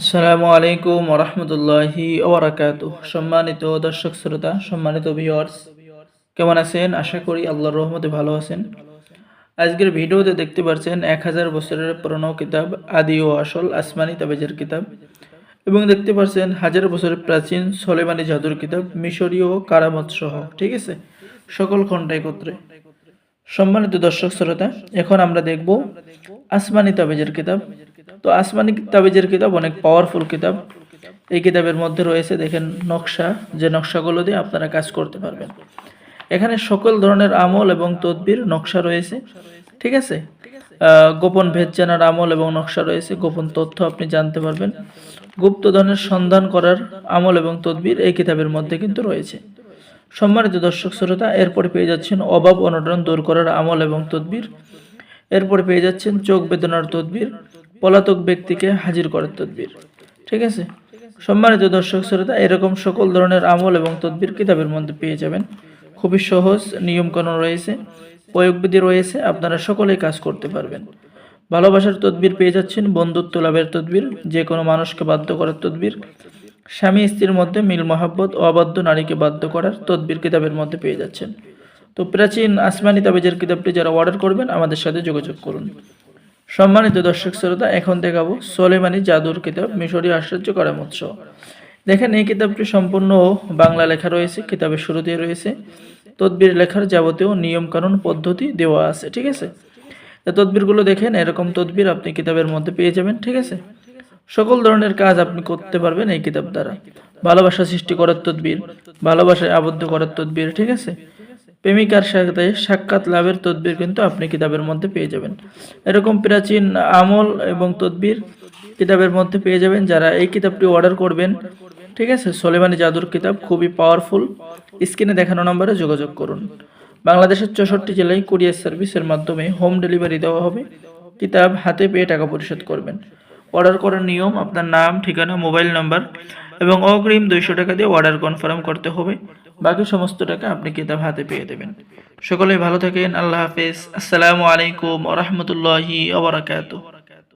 আসসালামু আলাইকুম ওরহমতুল্লাহি ওবরাকাত সম্মানিত দর্শক শ্রোতা, সম্মানিত ভিউয়ার্স কেমন আছেন? আশা করি আল্লাহর রহমতে ভালো আছেন। আজকের ভিডিওতে দেখতে পাচ্ছেন এক হাজার বছরের পুরনো কিতাব, আদি ও আসল আসমানি তাবেজের কিতাব এবং দেখতে পাচ্ছেন হাজার বছরের প্রাচীন সলেমানি জাদুর কিতাব, মিশরীয় কারামত সহ ঠিক আছে? সকল খণ্ড একত্রে। সম্মানিত দর্শক শ্রোতা, এখন আমরা দেখব আসমানি তাবেজের কিতাব তো আসমানি তাবিজের কিতাব, অনেক পাওয়ারফুল কিতাব। এই কিতাবের মধ্যে রয়েছে, দেখেন নকশা, যে নকশাগুলো দিয়ে আপনারা কাজ করতে পারবেন। এখানে সকল ধরনের আমল এবং তদবির নকশা রয়েছে, ঠিক আছে? গোপন ভেদ জানার আমল এবং নকশা রয়েছে, গোপন তথ্য আপনি জানতে পারবেন। গুপ্তধনের সন্ধান করার আমল এবং তদবির এই কিতাবের মধ্যে কিন্তু রয়েছে। সম্মানিত দর্শক শ্রোতা, এরপরে পেয়ে যাচ্ছেন অভাব অনটন দূর করার আমল এবং তদবির। এরপরে পেয়ে যাচ্ছেন চোখ বেদনার তদবির। পলাতক ব্যক্তিকে হাজির করার তদবির। ঠিক আছে? সম্মানিত দর্শক শ্রোতা, এরকম সকল ধরনের আমল এবং তদবির কিতাবের মধ্যে পেয়ে যাবেন। খুবই সহজ নিয়মকানুন রয়েছে, প্রয়োগবিধি রয়েছে, আপনারা সকলেই কাজ করতে পারবেন। ভালোবাসার তদবির পেয়ে যাচ্ছেন, বন্ধুত্ব লাভের তদবির যে কোনো মানুষকে বাধ্য করার তদবির, স্বামী স্ত্রীর মধ্যে মিল, মহাব্বত ও অবাধ্য নারীকে বাধ্য করার তদবির কিতাবের মধ্যে পেয়ে যাচ্ছেন। তো প্রাচীন আসমানি তাবিজের কিতাবটি যারা অর্ডার করবেন, আমাদের সাথে যোগাযোগ করুন। সম্মানিত দর্শক শ্রোতা, এখন দেখাবো সোলেমানি জাদুর কিতাব মিশরীয় আশ্চর্য করামত সহ দেখেন, এই কিতাবটি সম্পূর্ণ বাংলা লেখা রয়েছে, কিতাবের শুরুতে রয়েছে। তদবির লেখার যাবতীয় নিয়ম কানুন পদ্ধতি দেওয়া আছে, ঠিক আছে? তদবিরগুলো দেখেন, এরকম তদবির আপনি কিতাবের মধ্যে পেয়ে যাবেন, ঠিক আছে? সকল ধরনের কাজ আপনি করতে পারবেন এই কিতাব দ্বারা। ভালোবাসা সৃষ্টি করার তদবির, ভালোবাসায় আবদ্ধ করার তদবির, ঠিক আছে? প্রেমিকার সাথে সাক্ষাৎ লাভের তদবির কিন্তু আপনি কিতাবের মধ্যে পেয়ে যাবেন। এরকম প্রাচীন আমল এবং তদবির কিতাবের মধ্যে পেয়ে যাবেন যারা এই কিতাবটি অর্ডার করবেন। ঠিক আছে? সোলেমানি জাদুর কিতাব খুবই পাওয়ারফুল স্ক্রিনে দেখানো নম্বরে যোগাযোগ করুন। বাংলাদেশের চৌষট্টি জেলায় কুরিয়ার সার্ভিসের মাধ্যমে হোম ডেলিভারি দেওয়া হবে। কিতাব হাতে পেয়ে টাকা পরিশোধ করবেন। অর্ডার করার নিয়ম, আপনার নাম, ঠিকানা, মোবাইল নাম্বার এবং অগ্রিম দুইশো টাকা দিয়ে অর্ডার কনফার্ম করতে হবে। বাকি সমস্ত টাকা আপনি কিতাব হাতে পেয়ে দেবেন। সকলেই ভালো থাকেন। আল্লাহ হাফেজ। আসসালামু আলাইকুম রহমতুল্লাহি ওবরাকাতুহ